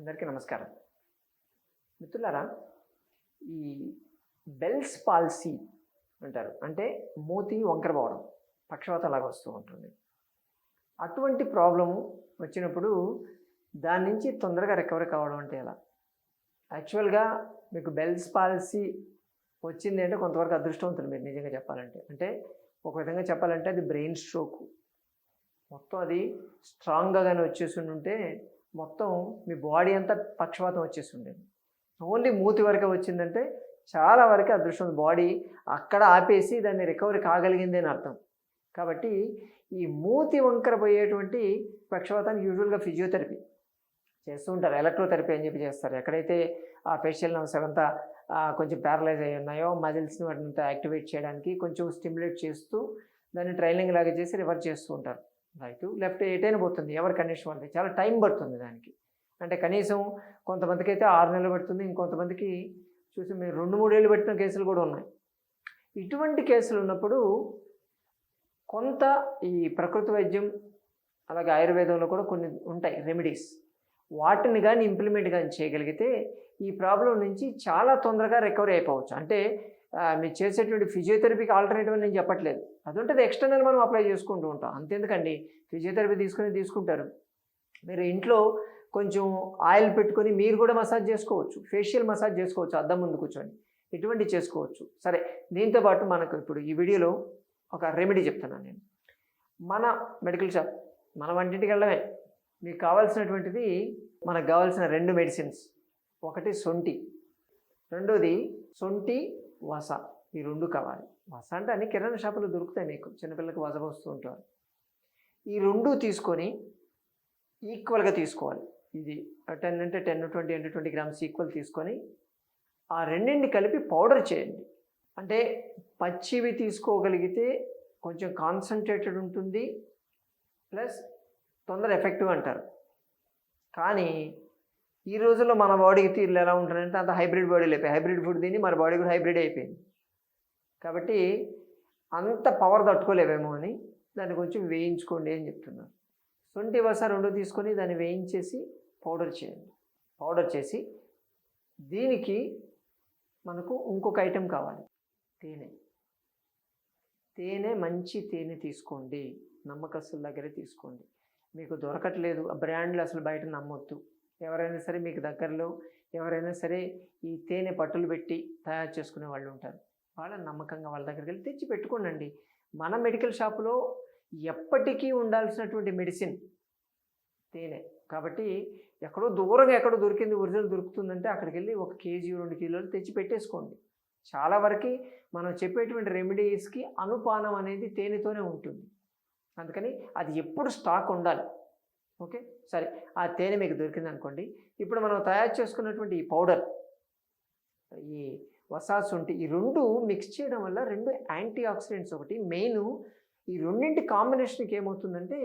అందరికీ నమస్కారం. మిత్రులారా ఈ బెల్స్ పాలసీ అంటారు అంటే మూతి వంకర పోవడం పక్షవాతం లాగా వస్తూ ఉంటుంది. అటువంటి ప్రాబ్లము వచ్చినప్పుడు దాని నుంచి తొందరగా రికవరీ కావడం అంటే ఎలా? యాక్చువల్గా మీకు బెల్స్ పాలసీ వచ్చింది అంటే కొంతవరకు అదృష్టవంతులు మీరు నిజంగా చెప్పాలంటే. అంటే ఒక విధంగా చెప్పాలంటే అది బ్రెయిన్ స్ట్రోక్. మొత్తం అది స్ట్రాంగ్గా కానీ వచ్చేసి ఉంటే మొత్తం మీ బాడీ అంతా పక్షవాతం వచ్చేసి ఓన్లీ మూతి వరకే వచ్చిందంటే చాలా వరకు అదృష్టం బాడీ అక్కడ ఆపేసి దాన్ని రికవరీ కాగలిగింది అని అర్థం. కాబట్టి ఈ మూతి వంకర పోయేటువంటి పక్షవాతానికి యూజువల్గా ఫిజియోథెరపీ చేస్తూ ఉంటారు ఎలక్ట్రోథెరపీ అని చెప్పి చేస్తారు. ఎక్కడైతే ఆ ఫేషియల్ నర్వ్స్ అంతా కొంచెం ప్యారలైజ్ అయి ఉన్నాయో మజిల్స్ని వాటిని అంతా యాక్టివేట్ చేయడానికి కొంచెం స్టిమ్యులేట్ చేస్తూ దాన్ని ట్రైనింగ్ లాగా చేసి రివర్స్ చేస్తూ ఉంటారు. రైట్ లెఫ్ట్ ఎటైనా పోతుంది ఎవరి కండిషన్ వాళ్ళది. చాలా టైం పడుతుంది దానికి. అంటే కనీసం కొంతమందికి అయితే ఆరు నెలలు పడుతుంది ఇంకొంతమందికి చూసి మీరు రెండు మూడేళ్ళు పెట్టిన కేసులు కూడా ఉన్నాయి. ఇటువంటి కేసులు ఉన్నప్పుడు కొంత ఈ ప్రకృతి వైద్యం అలాగే ఆయుర్వేదంలో కూడా కొన్ని ఉంటాయి రెమెడీస్ వాటిని కానీ ఇంప్లిమెంట్ కానీ చేయగలిగితే ఈ ప్రాబ్లం నుంచి చాలా తొందరగా రికవరీ అయిపోవచ్చు. అంటే మీరు చేసేటువంటి ఫిజియోథెరపీకి ఆల్టర్నేటివ్ అని నేను చెప్పట్లేదు. అది ఉంటుంది ఎక్స్టర్నల్ మనం అప్లై చేసుకుంటూ ఉంటాం. అంతెందుకండి? ఫిజియోథెరపీ తీసుకుని తీసుకుంటారు. మీరు ఇంట్లో కొంచెం ఆయిల్ పెట్టుకొని మీరు కూడా మసాజ్ చేసుకోవచ్చు. ఫేషియల్ మసాజ్ చేసుకోవచ్చు. అద్దం ముందు కూర్చొని. ఇటువంటి చేసుకోవచ్చు. సరే దీంతో పాటు మనకు ఇప్పుడు ఈ వీడియోలో ఒక రెమెడీ చెప్తున్నాను నేను. మన మెడికల్ షాప్ మన వంటింటికి వెళ్ళడమే. మీకు కావాల్సినటువంటిది మనకు కావాల్సిన రెండు మెడిసిన్స్ ఒకటి సొంటి రెండోది సొంటి వస. ఈ రెండు కావాలి. వస అంటే అన్ని కిరాణా షాపులు దొరుకుతాయి మీకు. చిన్నపిల్లలకి వస వస్తూ ఉంటారు. ఈ రెండు తీసుకొని ఈక్వల్గా తీసుకోవాలి. ఇది టెన్ అంటే టెన్ ట్వంటీ అంటే ట్వంటీ గ్రామ్స్ ఈక్వల్ తీసుకొని ఆ రెండింటిని కలిపి పౌడర్ చేయండి. అంటే పచ్చివి తీసుకోగలిగితే కొంచెం కాన్సన్ట్రేటెడ్ ఉంటుంది. ప్లస్ తొందర ఎఫెక్టివ్ అంటారు. కానీ ఈ రోజుల్లో మన బాడీకి తీరులు ఎలా ఉంటుందంటే అంత హైబ్రిడ్ బాడీలు అయిపోయి హైబ్రిడ్ ఫుడ్ తిని మన బాడీ కూడా హైబ్రిడ్ అయిపోయింది. కాబట్టి అంత పవర్ తట్టుకోలేవేమో అని దాన్ని కొంచెం వేయించుకోండి అని చెప్తున్నారు. శొంఠి వస రెండు తీసుకొని దాన్ని వేయించేసి పౌడర్ చేయండి. పౌడర్ చేసి దీనికి మనకు ఇంకొక ఐటెం కావాలి. తేనె. తేనె మంచి తేనె తీసుకోండి. నమ్మకస్తుల దగ్గరే తీసుకోండి. మీకు దొరకట్లేదు ఆ బ్రాండ్లు అసలు బయట నమ్మొద్దు. ఎవరైనా సరే మీకు దగ్గరలో ఎవరైనా సరే ఈ తేనె పట్టులు పెట్టి తయారు చేసుకునే వాళ్ళు ఉంటారు. వాళ్ళ నమ్మకంగా వాళ్ళ దగ్గరికి వెళ్ళి తెచ్చి పెట్టుకోండి మన మెడికల్ షాపులో ఎప్పటికీ ఉండాల్సినటువంటి మెడిసిన్ తేనె. కాబట్టి ఎక్కడో దూరంగా ఎక్కడో దొరికింది ఒరిజినల్ దొరుకుతుందంటే అక్కడికి వెళ్ళి ఒక కేజీ రెండు కిలోలు తెచ్చి పెట్టేసుకోండి. చాలా వరకు మనం చెప్పేటువంటి రెమెడీస్కి అనుపానం అనేది తేనెతోనే ఉంటుంది. అందుకని అది ఎప్పుడు స్టాక్ ఉండాలి. ఓకే? సరే ఆ తేనె మీకు దొరికింది అనుకోండి ఇప్పుడు మనం తయారు చేసుకున్నటువంటి ఈ పౌడర్ ఈ వసాస్ ఉంటే ఈ రెండు మిక్స్ చేయడం వల్ల రెండు యాంటీ ఆక్సిడెంట్స్ ఒకటి. మెయిన్ ఈ రెండింటి కాంబినేషన్కి ఏమవుతుందంటే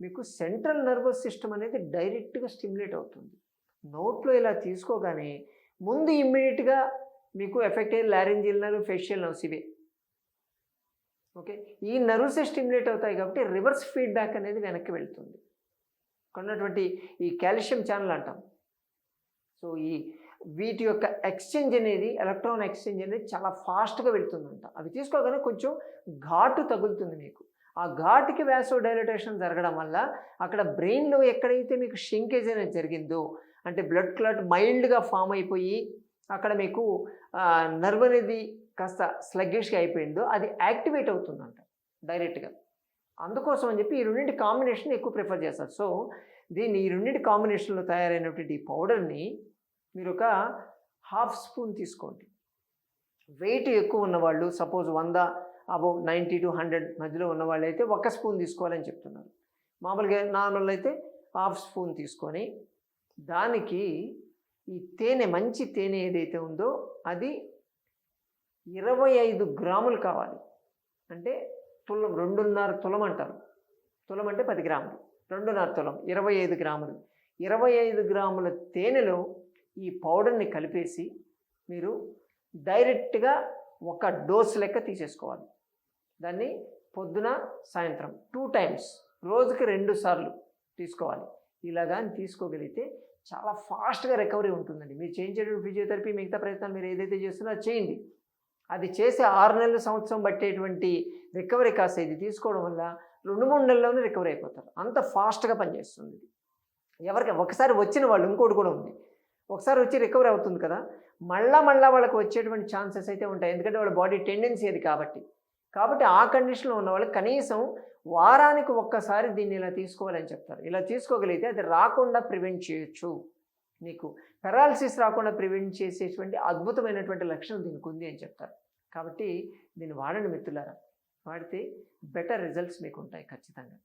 మీకు సెంట్రల్ నర్వస్ సిస్టమ్ అనేది డైరెక్ట్గా స్టిమ్యులేట్ అవుతుంది. నోట్లో ఇలా తీసుకోగానే ముందు ఇమ్మీడియట్గా మీకు ఎఫెక్ట్ అయ్యే లారెంజియల్ నర్వ్ ఫేషియల్ నర్వ్స్ ఇవే. ఓకే ఈ నర్వ్సే స్టిమ్యులేట్ అవుతాయి కాబట్టి రివర్స్ ఫీడ్బ్యాక్ అనేది వెనక్కి వెళ్తుంది. కొన్నటువంటి ఈ కాల్షియం ఛానల్ అంటాం. సో ఈ వీటి యొక్క ఎక్స్చేంజ్ అనేది ఎలక్ట్రాన్ ఎక్స్చేంజ్ అనేది చాలా ఫాస్ట్గా వెళ్తుందంట. అవి తీసుకోగానే కొంచెం ఘాటు తగులుతుంది మీకు. ఆ ఘాటుకి వ్యాసో డైలటేషన్ జరగడం వల్ల అక్కడ బ్రెయిన్లో ఎక్కడైతే మీకు షింకేజ్ అనేది జరిగిందో అంటే బ్లడ్ క్లాట్ మైల్డ్గా ఫామ్ అయిపోయి అక్కడ మీకు నర్వ్ అనేది కాస్త స్లగ్గిష్గా అయిపోయిందో అది యాక్టివేట్ అవుతుందంట డైరెక్ట్గా అందుకోసం అని చెప్పి ఈ రెండింటి కాంబినేషన్ ఎక్కువ ప్రిఫర్ చేస్తారు. సో దీన్ని ఈ రెండింటి కాంబినేషన్లో తయారైనటువంటి ఈ పౌడర్ని మీరు ఒక హాఫ్ స్పూన్ తీసుకోండి. వెయిట్ ఎక్కువ ఉన్నవాళ్ళు సపోజ్ వంద అబౌవ్ నైంటీ టు హండ్రెడ్ మధ్యలో ఉన్న వాళ్ళు అయితే ఒక స్పూన్ తీసుకోవాలని చెప్తున్నారు. మామూలుగా నార్మల్ అయితే హాఫ్ స్పూన్ తీసుకొని దానికి ఈ తేనె మంచి తేనె ఏదైతే ఉందో అది ఇరవై ఐదు గ్రాములు కావాలి. అంటే తులం రెండున్నర తులం అంటారు. తులం అంటే పది గ్రాములు రెండున్నర తులం ఇరవై ఐదు గ్రాములు. ఇరవై ఐదు గ్రాముల తేనెలో ఈ పౌడర్ని కలిపేసి మీరు డైరెక్ట్గా ఒక డోస్ లెక్క తీసేసుకోవాలి. దాన్ని పొద్దున సాయంత్రం టూ టైమ్స్ రోజుకి రెండు సార్లు తీసుకోవాలి. ఇలాగా తీసుకోగలిగితే చాలా ఫాస్ట్గా రికవరీ ఉంటుందండి. మీరు చేయించేటువంటి ఫిజియోథెరపీ మిగతా ప్రయత్నాలు మీరు ఏదైతే చేస్తున్నారో చేయండి. అది చేసే ఆరు నెలల సంవత్సరం పట్టేటువంటి రికవరీ కాస్త ఇది తీసుకోవడం వల్ల రెండు మూడు నెలల్లోనే రికవరీ అయిపోతారు. అంత ఫాస్ట్గా పనిచేస్తుంది. ఎవరికి ఒకసారి వచ్చిన వాళ్ళు ఇంకోటి కూడా ఉంది. ఒకసారి వచ్చి రికవరీ అవుతుంది కదా. మళ్ళా మళ్ళా వాళ్ళకి వచ్చేటువంటి ఛాన్సెస్ అయితే ఉంటాయి. ఎందుకంటే వాళ్ళ బాడీ టెండెన్సీ అది కాబట్టి. కాబట్టి ఆ కండిషన్లో ఉన్న వాళ్ళు కనీసం వారానికి ఒక్కసారి దీన్ని ఇలా తీసుకోవాలని చెప్తారు. ఇలా తీసుకోగలిగితే అది రాకుండా ప్రివెంట్ చేయొచ్చు. నీకు పెరాలసిస్ రాకుండా ప్రివెంట్ చేసేటువంటి అద్భుతమైనటువంటి లక్షణం దీనికి ఉంది అని చెప్తారు. కాబట్టి దీన్ని వాడండి మిత్రులారా. వాడితే బెటర్ రిజల్ట్స్ మీకు ఉంటాయి ఖచ్చితంగా.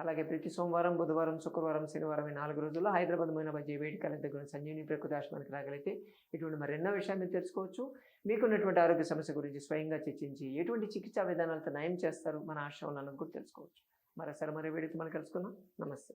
అలాగే ప్రతి సోమవారం బుధవారం శుక్రవారం శనివారం ఈ నాలుగు రోజుల్లో హైదరాబాద్ మైన మధ్య వేడికల దగ్గర సంజీవిని ప్రకృతి ఆశ్రమానికి రాగలిగితే ఇటువంటి మరెన్నో విషయాలు మీరు తెలుసుకోవచ్చు. మీకున్నటువంటి ఆరోగ్య సమస్య గురించి స్వయంగా చర్చించి ఎటువంటి చికిత్సా విధానాలతో నయం చేస్తారు మన ఆశ్రమాలను కూడా తెలుసుకోవచ్చు. మరోసారి మరో వేడితో మనం కలుసుకుందాం. నమస్తే.